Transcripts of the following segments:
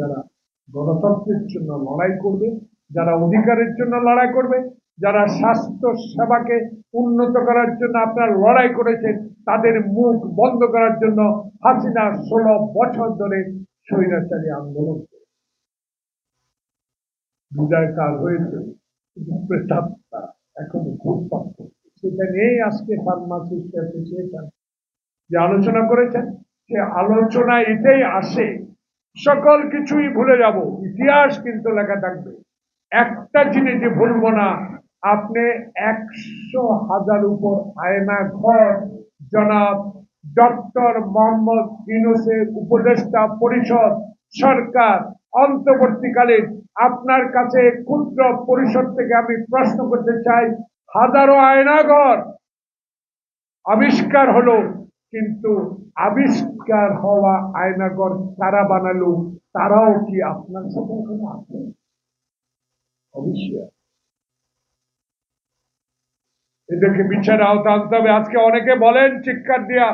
যারা গণতন্ত্রের জন্য লড়াই করবে, যারা অধিকারের জন্য লড়াই করবে, যারা স্বাস্থ্য সেবাকে উন্নত করার জন্য আপনারা লড়াই করেছেন, তাদের মুখ বন্ধ করার জন্য হাসিনা ষোলো বছর ধরে স্বৈরাচারী আন্দোলন করে। বিদায় কাল হয়েছে প্রেতাত্মা এখনও ঘুরপাক সেটা নিয়েই আজকে ফার্মাসিস্ট অ্যাসোসিয়েশন যে আলোচনা করেছেন সে আলোচনা এটাই আসে সকল কিছুই ভুলে যাব। ইতিহাস কিন্তু লেখা থাকবে। একটা জিনিস যে ভুলবো না, আপনি একশো হাজার উপর আয়না ঘর, জনাব ডক্টর মোহাম্মদ ইউনুসের উপদেষ্টা পরিষদ সরকার, অন্তর্বর্তীকালীন আপনার কাছে ক্ষুদ্র পরিষদ থেকে আমি প্রশ্ন করতে চাই, হাজারো আয়নাঘর আবিষ্কার হলো কিন্তু আবিষ্কার হওয়া আয়নাগর কারা বানালো তারাও কি আপনার সাথে এখনও আছে? অবশ্যই। এদেরকে বিচার আওতা আনতে হবে। আজকে অনেকে বলেন চিৎকার দিয়া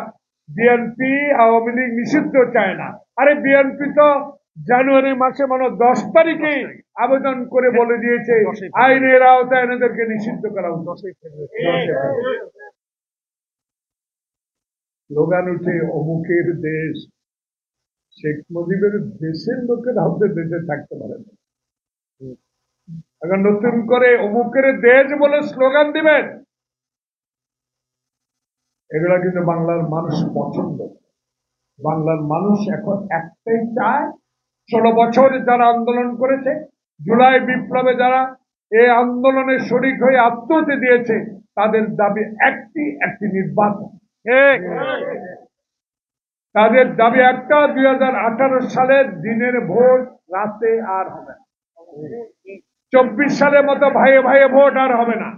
বিএনপি আওয়ামী লীগ নিষিদ্ধ চায় না। আরে বিএনপি তো জানুয়ারি মাসে মানে দশ তারিখে আবেদন করে বলে দিয়েছে আইনের আওতায় এনাদেরকে নিষিদ্ধ করা উচিত। স্লোগান উঠে অমুকের দেশ শেখ মুজিবের দেশের লোকের হাতে দেশে থাকতে পারে না। এখন নতুন করে অমুকের দেশ বলে স্লোগান দিবেন। এগুলা কিন্তু বাংলার মানুষ পছন্দ। বাংলার মানুষ এখন একটাই চায় ষোলো বছর যারা আন্দোলন করেছে জুলাই বিপ্লবে যারা এই আন্দোলনে শরিক হয়ে আত্মহত্যা দিয়েছে তাদের দাবি একটি একটি নির্বাচন। তাদের দাবি একটা, দুই হাজার আঠারো সালের দিনের ভোট রাতে আর হবে না। চব্বিশ সালের মতো ভাইয়ে ভাইয়ে ভোট আর হবে না।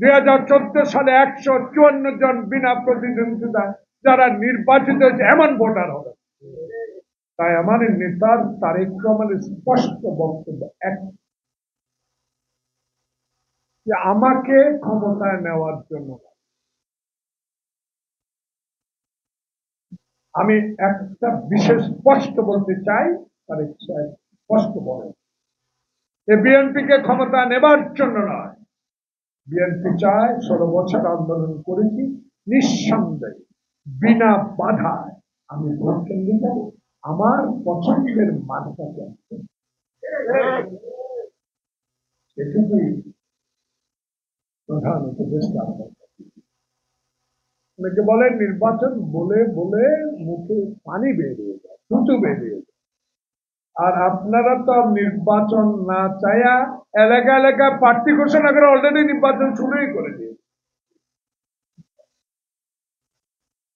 দুই হাজার চোদ্দ সালে একশো চুয়ান্ন জন বিনা প্রতিদ্বন্দ্বিতা, যারা নির্বাচিত হয়েছে, এমন ভোটার হবে তাই আমার নেতার তারেক রহমানের স্পষ্ট বক্তব্য এক। আমাকে ক্ষমতায় নেওয়ার জন্য আমি একটা বিশেষ স্পষ্ট বলতে চাই তারেক সাহেব স্পষ্ট বলেন। যে বিএনপিকে ক্ষমতা নেবার জন্য নয়। বিএনপি চায় ষোলো বছর আন্দোলন করেছি, নিঃসন্দেহে, বিনা বাধায় আমি ভোট কেন্দ্রে যাব, আমার পছন্দের মানটাকে সেটুকুই প্রধান উপদেষ্টা আমার বলে, নির্বাচন বলে বলে মুখে পানি বেরিয়ে যায় থুতু বেরিয়ে যায়। আর আপনারা তো নির্বাচন না চায়া এলাকা এলাকা প্রার্থী ঘোষণা করে অলরেডি নির্বাচন শুরুই করে দিয়েছে